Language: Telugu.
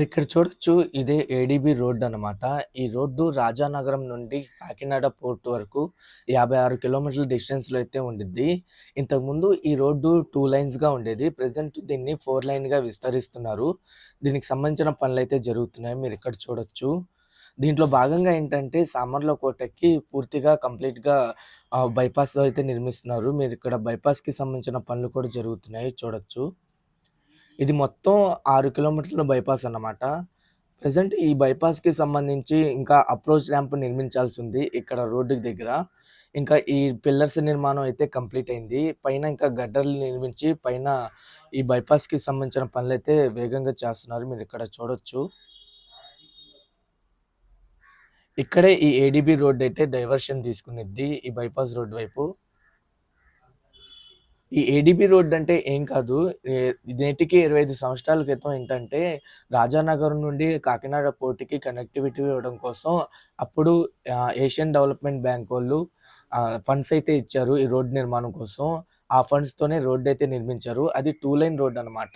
ఇక్కడ చూడొచ్చు ఇదే ఏడీబీ రోడ్ అనమాట. ఈ రోడ్డు రాజానగరం నుండి కాకినాడ పోర్ట్ వరకు 56 కిలోమీటర్ల డిస్టెన్స్‌లో అయితే ఉండిద్ది. ఇంతకుముందు ఈ రోడ్డు టూ లైన్స్‌గా ఉండేది. ప్రజెంట్ దీన్ని ఫోర్ లైన్‌గా విస్తరిస్తున్నారు. దీనికి సంబంధించిన పనులైతే జరుగుతున్నాయి. మీరు ఇక్కడ చూడొచ్చు. దీంట్లో భాగంగా ఏంటంటే సామర్ల కోటకి పూర్తిగా కంప్లీట్‌గా బైపాస్ అయితే నిర్మిస్తున్నారు. మీరు ఇక్కడ బైపాస్‌కి సంబంధించిన పనులు కూడా జరుగుతున్నాయి చూడొచ్చు. ఇది మొత్తం ఆరు కిలోమీటర్ల బైపాస్ అన్నమాట. ప్రజెంట్ ఈ బైపాస్‌కి సంబంధించి ఇంకా అప్రోచ్ ర్యాంప్ నిర్మించాల్సి ఉంది ఇక్కడ రోడ్డుకి దగ్గర. ఇంకా ఈ పిల్లర్స్ నిర్మాణం అయితే కంప్లీట్ అయింది. పైన ఇంకా గడ్డర్లు నిర్మించి పైన ఈ బైపాస్‌కి సంబంధించిన పనులైతే వేగంగా చేస్తున్నారు. మీరు ఇక్కడ చూడొచ్చు. ఇక్కడే ఈ ఏడీబీ రోడ్ అయితే డైవర్షన్ తీసుకునిద్ది ఈ బైపాస్ రోడ్ వైపు. ఈ ఏడీబీ రోడ్ అంటే ఏం కాదు. నేటికి ఇరవై ఐదు సంవత్సరాల క్రితం ఏంటంటే రాజానగరం నుండి కాకినాడ పోర్టుకి కనెక్టివిటీ ఇవ్వడం కోసం అప్పుడు ఏషియన్ డెవలప్‌మెంట్ బ్యాంక్ వాళ్ళు ఫండ్స్ అయితే ఇచ్చారు ఈ రోడ్ నిర్మాణం కోసం. ఆ ఫండ్స్‌తోనే రోడ్ అయితే నిర్మించారు. అది టూ లైన్ రోడ్ అన్నమాట.